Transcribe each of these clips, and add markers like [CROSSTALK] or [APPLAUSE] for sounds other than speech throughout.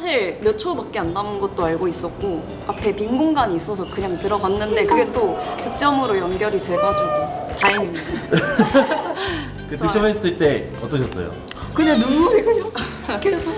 사실 몇 초밖에 안 남은 것도 알고 있었고 앞에 빈 공간이 있어서 그냥 들어갔는데 그게 또 득점으로 연결이 돼가지고 다행입니다. 그 좋아요. 득점했을 때 어떠셨어요? 그냥 눈물이 그냥 [LAUGHS] 계속.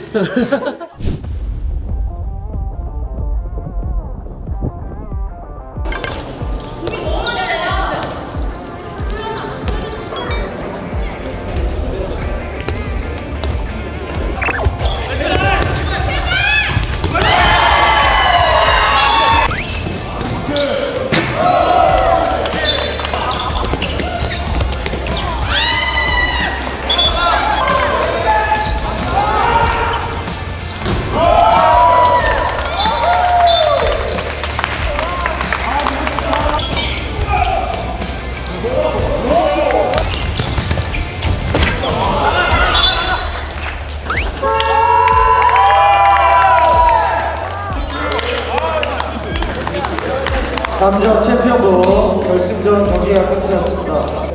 남자 챔피언부 결승전 경기가 끝이 났습니다.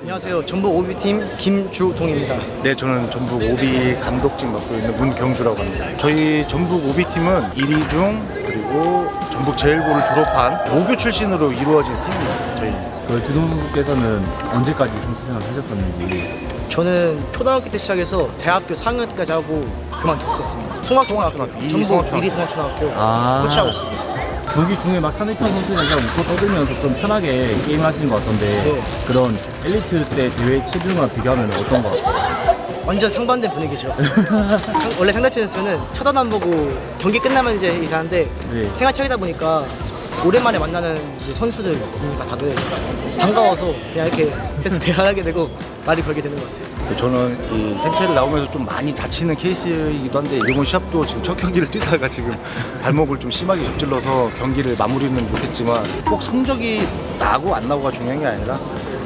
안녕하세요. 전북 오비팀 김주동입니다. 네, 저는 전북 오비 감독직 맡고 있는 문경주라고 합니다. 저희 전북 오비팀은 1위 중 그리고 전북 제일고를 졸업한 모교 출신으로 이루어진 팀입니다. 저희 그 주동 선수께서는 언제까지 선수 생활 하셨었는지 저는 초등학교 때 시작해서 대학교 4학년 때까지 하고 그만뒀었습니다. 송학초등학교, 송학초등학교, 이 전북 송학초등학교. 1위 송학초등학교 아. 코치하고 있습니다. 경기 중에 막 상대편 선수들이랑 웃고 떠들면서 좀 편하게 게임 하시는 것 같던데 네. 그런 엘리트 때 대회 치르는 비교하면 어떤 거 같아요? 완전 상반된 분위기죠. 상- 원래 상대팀이었으면 쳐다도 안 보고 경기 끝나면 이제 일하는데 네. 생활 차이다 보니까 오랜만에 만나는 이제 선수들이니까 다들 반가워서 그냥 이렇게 계속 [LAUGHS] 대화하게 되고 말이 걸게 되는 것 같아요. 저는 이 생체를 나오면서 좀 많이 다치는 케이스이기도 한데 이번 시합도 지금 첫 경기를 [LAUGHS] 뛰다가 지금 발목을 좀 심하게 접질러서 경기를 마무리는 못했지만 꼭 성적이 나고 안 나고가 중요한 게 아니라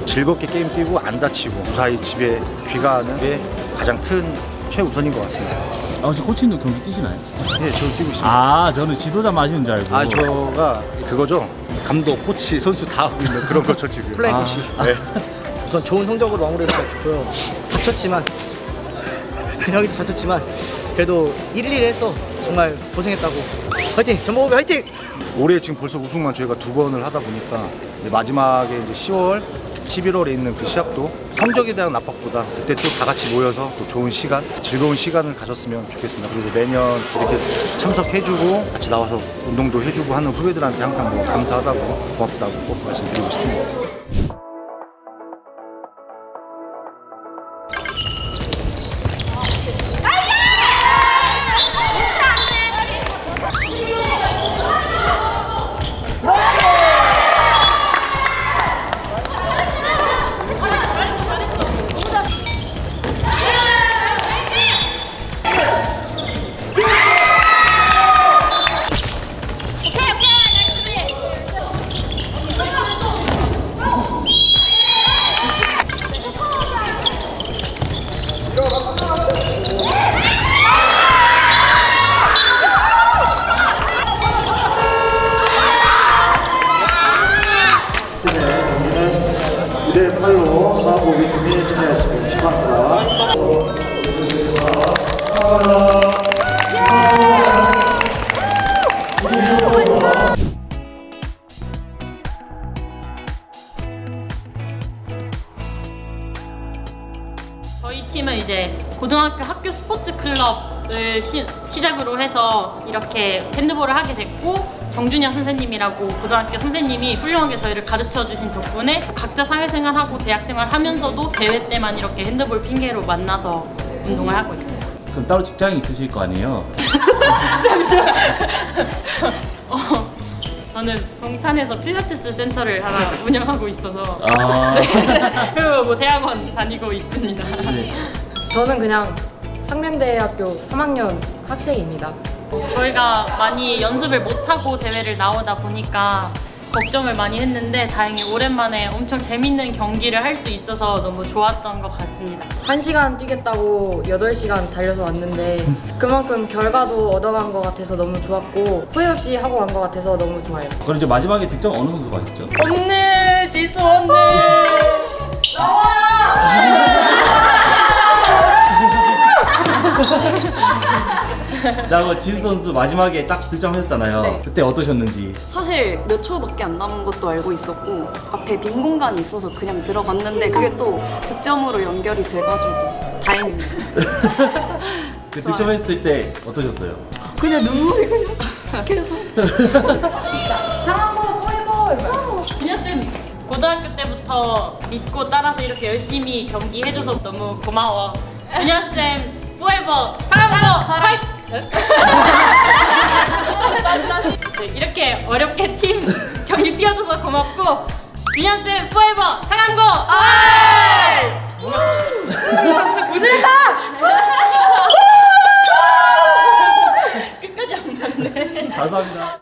즐겁게 게임 뛰고 안 다치고 무사히 집에 귀가하는 게 가장 큰 최우선인 것 같습니다. 아, 혹시 코치도 경기 뛰시나요? 네, 저 뛰고 있습니다. 아 저는 지도자 마시는 줄 알고 아, 저가 그거죠. 감독, 코치, 선수 다 하고 있는 그런 거죠 지금. 플레이 아. 코치. 네. [LAUGHS] 우선 좋은 성적으로 마무리했으면 좋고요. 다쳤지만 형이도 다쳤지만 그래도 1일 1 해서 정말 고생했다고. 화이팅! 전북 화이팅! 올해 지금 벌써 우승만 저희가 두 번을 하다 보니까 이제 마지막에 이제 10월, 11월에 있는 그 시합도 성적에 대한 압박보다 그때 또 다 같이 모여서 또 좋은 시간, 즐거운 시간을 가졌으면 좋겠습니다. 그리고 매년 이렇게 참석해주고 같이 나와서 운동도 해주고 하는 후배들한테 항상 뭐 감사하다고 고맙다고 꼭 말씀드리고 싶습니다. 8로 사고기 팀이 승리했습니다. 축하합니다. 저희 팀은 이제 고등학교 학교 스포츠 클럽을 시, 시작으로 해서 이렇게 핸드볼을 하게 됐고 정준영 선생님이라고 고등학교 선생님이 훌륭하게 저희를 가르쳐 주신 덕분에 각자 사회생활하고 대학생활 하면서도 대회 때만 이렇게 핸드볼 핑계로 만나서 운동을 하고 있어요. 그럼 따로 직장이 있으실 거 아니에요? [LAUGHS] 어, 저는 동탄에서 필라테스 센터를 하나 운영하고 있어서 아. [LAUGHS] 네. 그리고 뭐 대학원 다니고 있습니다. 네. 저는 그냥 상련대학교 3학년 학생입니다. 저희가 많이 연습을 못하고 대회를 나오다 보니까 걱정을 많이 했는데 다행히 오랜만에 엄청 재밌는 경기를 할 수 있어서 너무 좋았던 것 같습니다. 1시간 뛰겠다고 8시간 달려서 왔는데 그만큼 결과도 얻어간 것 같아서 너무 좋았고 후회 없이 하고 간 것 같아서 너무 좋아요. 그럼 이제 마지막에 득점 어느 선수가 하셨죠? 없는 지수 언니 자, 그 지수 선수 마지막에 딱 득점하셨잖아요. 네. 그때 어떠셨는지. 사실 몇 초밖에 안 남은 것도 알고 있었고 앞에 빈 공간이 있어서 그냥 들어갔는데 그게 또 득점으로 연결이 돼가지고 다행입니다. [LAUGHS] 그 좋아요. 득점했을 때 어떠셨어요? 그냥 눈물이 그냥 [LAUGHS] 계속. 준현쌤 고등학교 때부터 믿고 따라서 이렇게 열심히 경기해줘서 너무 고마워 준현쌤 포에버 사랑하고 사랑 네, 이렇게 어렵게 팀 경기 뛰어줘서 고맙고 준현 쌤 포에버 사랑고! 웃음다 끝까지 안 맞네. 감사합니다.